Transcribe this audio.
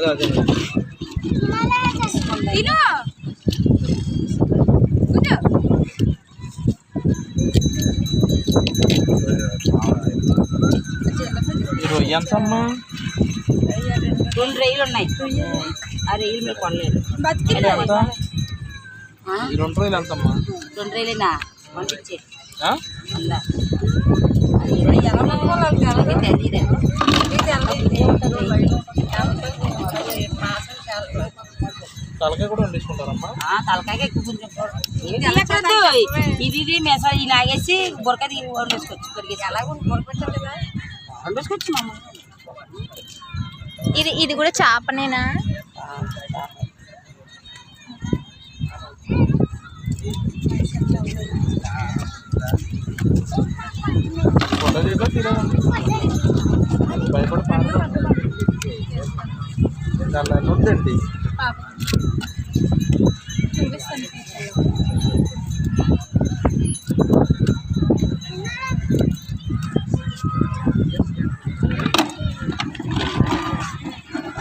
అదే అదే తిను కూర్చో. ఈ రొయ్య ఎంత అమ్మా రెండు రైలు ఉన్నాయి ఆ రైలు మీరు కొనలేదు ఇది ఎంత ఆ? ఈ రెండు రోజులు ఎంత అమ్మా రెండు రైలేనా పంపించే ఆ? ఉందా అది ఎలా తలకాయ కూడా వండించుకుంటారమ్మా ఆ, తలకాయకి ఎక్కువ కొంచెం. ఇది ఇది మెసేజ్ లాగేసి బురక వండేసుకోవచ్చు అలా వండేసుకోవచ్చు మామ. ఇది ఇది కూడా చేపనేనా? papa. Yung gusto niya sa'yo.